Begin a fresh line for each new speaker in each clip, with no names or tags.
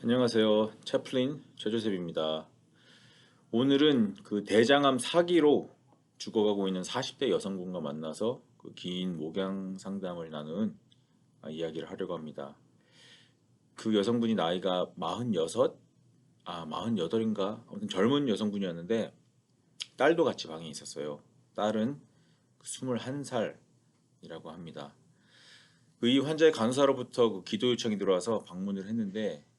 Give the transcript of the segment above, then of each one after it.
안녕하세요. 채플린 최조셉입니다. 오늘은 그 대장암 사기로 죽어가고 있는 40대 여성분과 만나서 그 긴 목양 상담을 나눈 아, 이야기를 하려고 합니다. 그 여성분이 나이가 46, 아 48인가 아무튼 젊은 여성분이었는데 딸도 같이 방에 있었어요. 딸은 21살이라고 합니다. 그이 환자의 간호사로부터 그 기도 요청이 들어와서 방문을 했는데 아,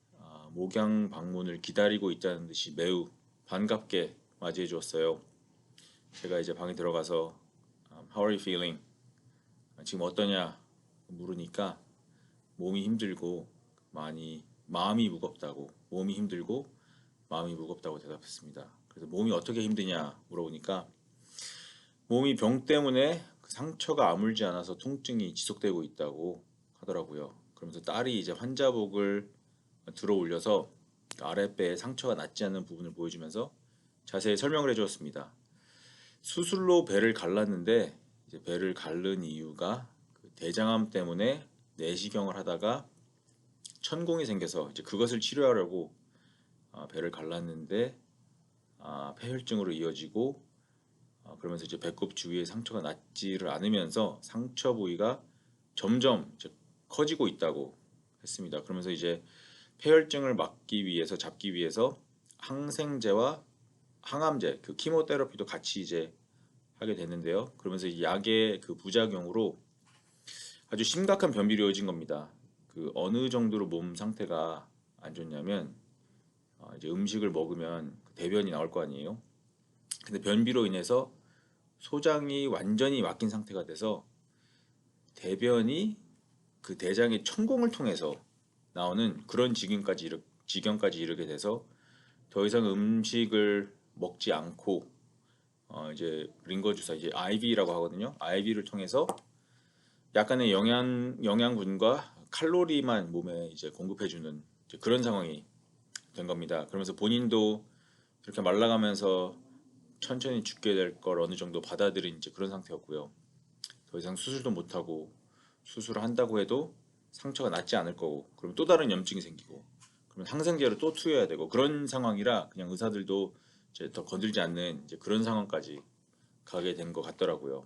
목양 방문을 기다리고 있다는 듯이 매우 반갑게 맞이해 주었어요. 제가 이제 방에 들어가서 um, How are you feeling? 아, 지금 어떠냐 물으니까 몸이 힘들고 많이 마음이 무겁다고 몸이 힘들고 마음이 무겁다고 대답했습니다. 그래서 몸이 어떻게 힘드냐 물어보니까 몸이 병 때문에 그 상처가 아물지 않아서 통증이 지속되고 있다고 하더라고요. 그러면서 딸이 이제 환자복을 들어 올려서 아랫배에 상처가 낫지 않는 부분을 보여주면서 자세히 설명을 해주었습니다. 수술로 배를 갈랐는데 배를 갈른 이유가 그 대장암 때문에 내시경을 하다가 천공이 생겨서 이제 그것을 치료하려고 아, 배를 갈랐는데 아, 폐혈증으로 이어지고 아, 그러면서 이제 배꼽 주위에 상처가 낫지를 않으면서 상처 부위가 점점 커지고 있다고 했습니다. 그러면서 이제 폐혈증을 막기 위해서 잡기 위해서 항생제와 항암제, 그 키모테라피도 같이 이제 하게 됐는데요. 그러면서 이 약의 그 부작용으로 아주 심각한 변비로 이어진 겁니다. 그 어느 정도로 몸 상태가 안 좋냐면 어, 이제 음식을 먹으면 그 대변이 나올 거 아니에요. 근데 변비로 인해서 소장이 완전히 막힌 상태가 돼서 대변이 그 대장의 천공을 통해서 나오는 그런 지경까지 이르, 지경까지 이르게 돼서 더 이상 음식을 먹지 않고 어 이제 링거 주사 이제 IV라고 하거든요. IV를 통해서 약간의 영양 영양분과 칼로리만 몸에 이제 공급해 주는 그런 상황이 된 겁니다. 그러면서 본인도 이렇게 말라가면서 천천히 죽게 될 걸 어느 정도 받아들인 이제 그런 상태였고요. 더 이상 수술도 못 하고 수술을 한다고 해도 상처가 낫지 않을 거고 그럼 또 다른 염증이 생기고 그러면 항생제를 또 투여해야 되고 그런 상황이라 그냥 의사들도 이제 더 건들지 않는 이제 그런 상황까지 가게 된 것 같더라고요.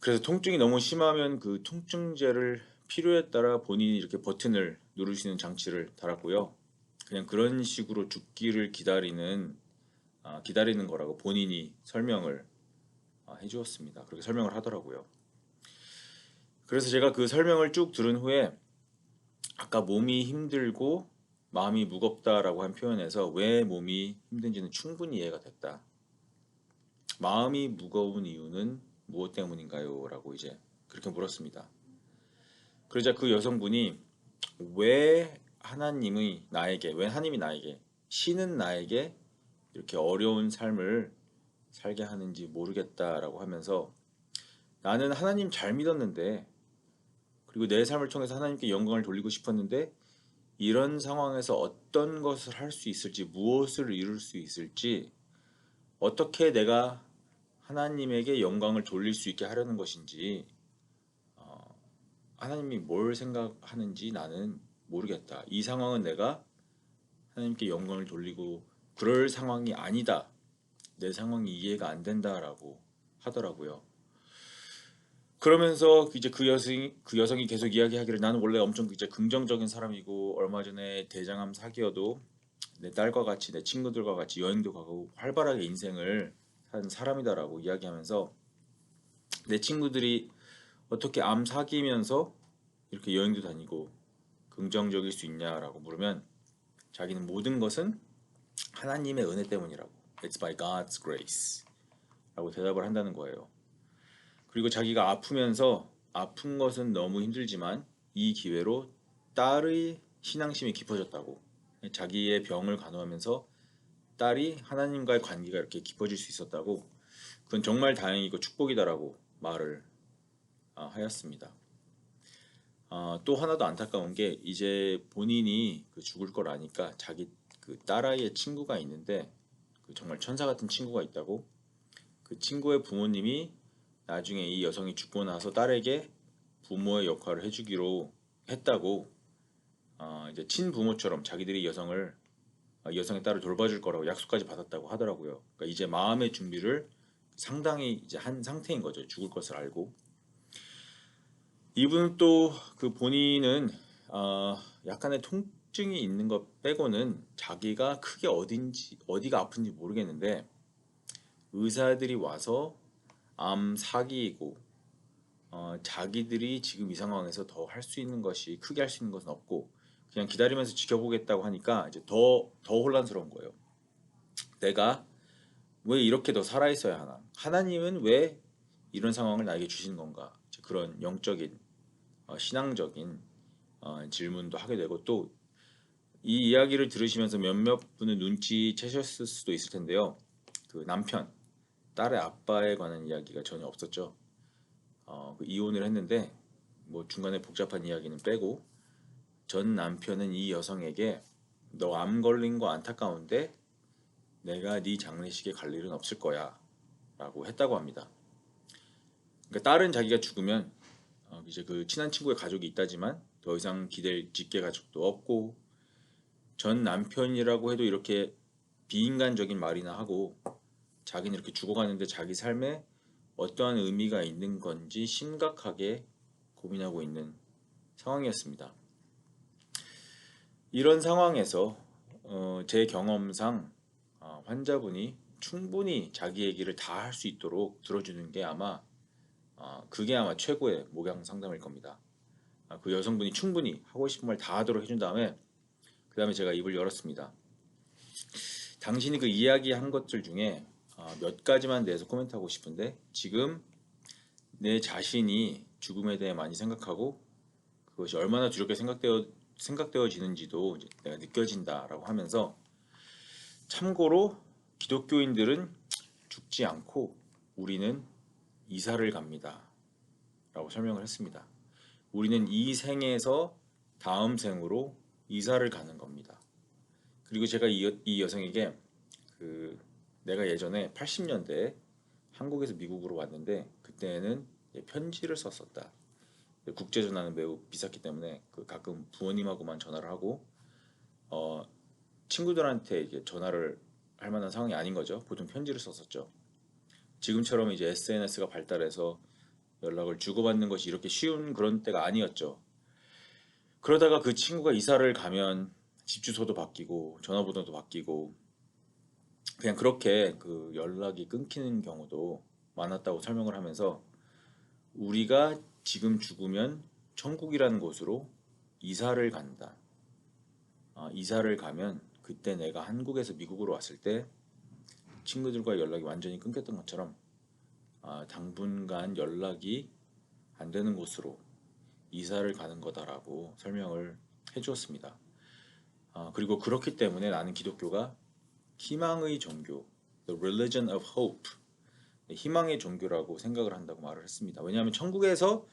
그래서 통증이 너무 심하면 그 통증제를 필요에 따라 본인이 이렇게 버튼을 누를 수 있는 장치를 달았고요. 그냥 그런 식으로 죽기를 기다리는 아, 기다리는 거라고 본인이 설명을 아, 해주었습니다. 그렇게 설명을 하더라고요. 그래서 제가 그 설명을 쭉 들은 후에 아까 몸이 힘들고 마음이 무겁다라고 한 표현에서 왜 몸이 힘든지는 충분히 이해가 됐다. 마음이 무거운 이유는 무엇 때문인가요? 라고 이제 그렇게 물었습니다. 그러자 그 여성분이 왜 하나님이 나에게, 왜 하나님이 나에게, 신은 나에게 이렇게 어려운 삶을 살게 하는지 모르겠다라고 하면서 나는 하나님 잘 믿었는데 그리고 내 삶을 통해서 하나님께 영광을 돌리고 싶었는데 이런 상황에서 어떤 것을 할 수 있을지 무엇을 이룰 수 있을지 어떻게 내가 하나님에게 영광을 돌릴 수 있게 하려는 것인지 어, 하나님이 뭘 생각하는지 나는 모르겠다. 이 상황은 내가 하나님께 영광을 돌리고 그럴 상황이 아니다. 내 상황이 이해가 안 된다라고 하더라고요. 그러면서 이제 그 여성이 그 여성이 계속 이야기하기를 나는 원래 엄청 이제 긍정적인 사람이고 얼마 전에 대장암 사기여도 내 딸과 같이 내 친구들과 같이 여행도 가고 활발하게 인생을 산 사람이다라고 이야기하면서 내 친구들이 어떻게 암 사기면서 이렇게 여행도 다니고 긍정적일 수 있냐라고 물으면 자기는 모든 것은 하나님의 은혜 때문이라고 It's by God's grace 라고 대답을 한다는 거예요. 그리고 자기가 아프면서 아픈 것은 너무 힘들지만 이 기회로 딸의 신앙심이 깊어졌다고. 자기의 병을 간호하면서 딸이 하나님과의 관계가 이렇게 깊어질 수 있었다고. 그건 정말 다행이고 축복이다라고 말을 아, 하였습니다. 아, 또 하나도 안타까운 게 이제 본인이 그 죽을 걸 아니까 자기 그 딸아이의 친구가 있는데 그 정말 천사 같은 친구가 있다고. 그 친구의 부모님이 나중에 이 여성이 죽고 나서 딸에게 부모의 역할을 해주기로 했다고 어, 이제 친부모처럼 자기들이 여성을 아, 여성의 딸을 돌봐줄 거라고 약속까지 받았다고 하더라고요. 그러니까 이제 마음의 준비를 상당히 이제 한 상태인 거죠. 죽을 것을 알고. 이분은 또 그 본인은 어, 약간의 통증이 있는 것 빼고는 자기가 크게 어딘지 어디가 아픈지 모르겠는데 의사들이 와서 암 사기이고 어, 자기들이 지금 이 상황에서 더 할 수 있는 것이 크게 할 수 있는 것은 없고 그냥 기다리면서 지켜보겠다고 하니까 이제 더 더 혼란스러운 거예요. 내가 왜 이렇게 더 살아 있어야 하나? 하나님은 왜 이런 상황을 나에게 주시는 건가? 그런 영적인 어, 신앙적인 어, 질문도 하게 되고 또 이 이야기를 들으시면서 몇몇 분은 눈치채셨을 수도 있을 텐데요. 그 남편, 딸의 아빠에 관한 이야기가 전혀 없었죠. 어, 그 이혼을 했는데 뭐 중간에 복잡한 이야기는 빼고 전 남편은 이 여성에게 너 암 걸린 거 안타까운데 내가 네 장례식에 갈 일은 없을 거야 라고 했다고 합니다. 그러니까 딸은 자기가 죽으면 어, 이제 그 친한 친구의 가족이 있다지만 더 이상 기댈 직계 가족도 없고 전 남편이라고 해도 이렇게 비인간적인 말이나 하고 자기는 이렇게 죽어가는데 자기 삶에 어떠한 의미가 있는 건지 심각하게 고민하고 있는 상황이었습니다. 이런 상황에서 어, 제 경험상 어, 환자분이 충분히 자기 얘기를 다 할 수 있도록 들어주는 게 아마 어, 그게 아마 최고의 목양 상담일 겁니다. 아, 그 여성분이 충분히 하고 싶은 말 다 하도록 해준 다음에 그 다음에 제가 입을 열었습니다. 당신이 그 이야기한 것들 중에 어, 몇 가지만 대해서 코멘트하고 싶은데 지금 내 자신이 죽음에 대해 많이 생각하고 그것이 얼마나 두렵게 생각되어 생각되어지는지도 내가 느껴진다라고 하면서 참고로 기독교인들은 죽지 않고 우리는 이사를 갑니다. 라고 설명을 했습니다. 우리는 이 생에서 다음 생으로 이사를 가는 겁니다. 그리고 제가 이, 여- 이 여성에게 그 내가 예전에 80년대에 한국에서 미국으로 왔는데 그때는 편지를 썼었다. 국제 전화는 매우 비쌌기 때문에 그 가끔 부모님하고만 전화를 하고 어 친구들한테 이게 전화를 할 만한 상황이 아닌 거죠. 보통 편지를 썼었죠. 지금처럼 이제 SNS가 발달해서 연락을 주고받는 것이 이렇게 쉬운 그런 때가 아니었죠. 그러다가 그 친구가 이사를 가면 집 주소도 바뀌고 전화번호도 바뀌고 그냥 그렇게 그 연락이 끊기는 경우도 많았다고 설명을 하면서 우리가 지금 죽으면 천국이라는 곳으로 이사를 간다. 아, 이사를 가면 그때 내가 한국에서 미국으로 왔을 때 친구들과 연락이 완전히 끊겼던 것처럼 아, 당분간 연락이 안 되는 곳으로 이사를 가는 거다라고 설명을 해주었습니다. 아, 그리고 그렇기 때문에 나는 기독교가 희망의 종교, the religion of hope, 네, 희망의 종교라고 생각을 한다고 말을 했습니다. 왜냐하면 천국에서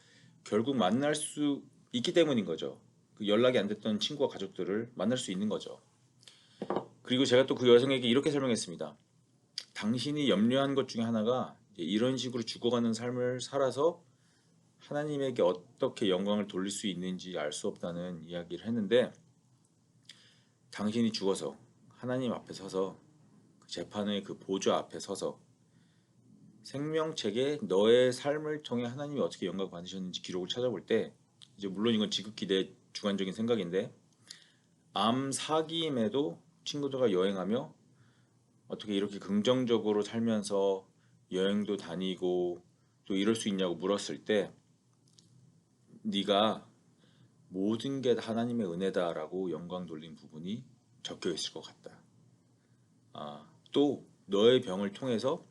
결국 만날 수 있기 때문인 거죠. 그 연락이 안 됐던 친구와 가족들을 만날 수 있는 거죠. 그리고 제가 또 그 여성에게 이렇게 설명했습니다. 당신이 염려한 것 중에 하나가 이런 식으로 죽어가는 삶을 살아서 하나님에게 어떻게 영광을 돌릴 수 있는지 알 수 없다는 이야기를 했는데 당신이 죽어서 하나님 앞에 서서 그 재판의 그 보좌 앞에 서서 생명책에 너의 삶을 통해 하나님이 어떻게 영광 받으셨는지 기록을 찾아볼 때 이제 물론 이건 지극히 내 주관적인 생각인데 암 사기임에도 친구들과 여행하며 어떻게 이렇게 긍정적으로 살면서 여행도 다니고 또 이럴 수 있냐고 물었을 때 네가 모든 게 하나님의 은혜다라고 영광 돌린 부분이 적혀 있을 것 같다. 아, 또 너의 병을 통해서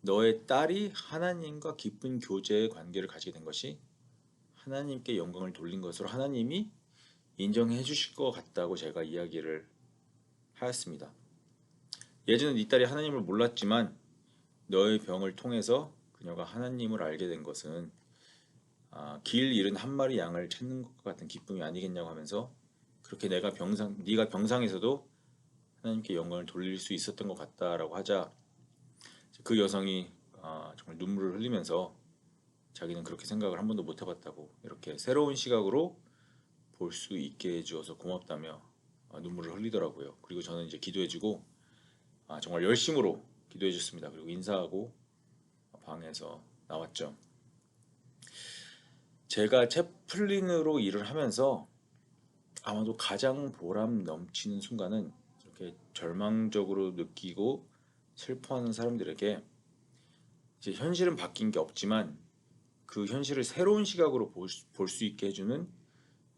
너의 딸이 하나님과 깊은 교제의 관계를 가지게 된 것이 하나님께 영광을 돌린 것으로 하나님이 인정해 주실 것 같다고 제가 이야기를 하였습니다. 예전에 네 딸이 하나님을 몰랐지만 너의 병을 통해서 그녀가 하나님을 알게 된 것은 아, 길 잃은 한 마리 양을 찾는 것 같은 기쁨이 아니겠냐고 하면서 그렇게 내가 병상 네가 병상에서도 하나님께 영광을 돌릴 수 있었던 것 같다라고 하자 그 여성이 아, 정말 눈물을 흘리면서 자기는 그렇게 생각을 한 번도 못 해봤다고 이렇게 새로운 시각으로 볼 수 있게 해주어서 고맙다며 아, 눈물을 흘리더라고요. 그리고 저는 이제 기도해주고 아, 정말 열심으로 기도해줬습니다. 그리고 인사하고 방에서 나왔죠. 제가 채플린으로 일을 하면서 아마도 가장 보람 넘치는 순간은 이렇게 절망적으로 느끼고 슬퍼하는 사람들에게 이제 현실은 바뀐 게 없지만 그 현실을 새로운 시각으로 볼 수 있게 해주는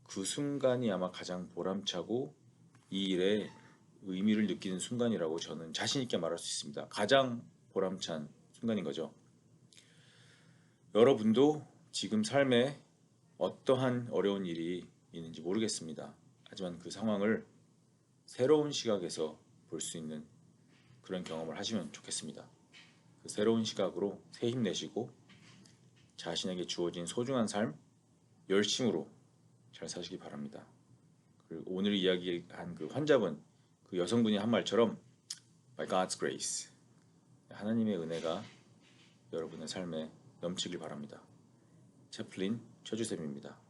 그 순간이 아마 가장 보람차고 이 일에 의미를 느끼는 순간이라고 저는 자신 있게 말할 수 있습니다. 가장 보람찬 순간인 거죠. 여러분도 지금 삶에 어떠한 어려운 일이 있는지 모르겠습니다. 하지만 그 상황을 새로운 시각에서 볼 수 있는 그런 경험을 하시면 좋겠습니다. 그 새로운 시각으로 새 힘내시고 자신에게 주어진 소중한 삶 열심으로 잘 사시기 바랍니다. 그리고 오늘 이야기한 그 환자분 그 여성분이 한 말처럼 by God's grace 하나님의 은혜가 여러분의 삶에 넘치길 바랍니다. 채플린 최주쌤입니다.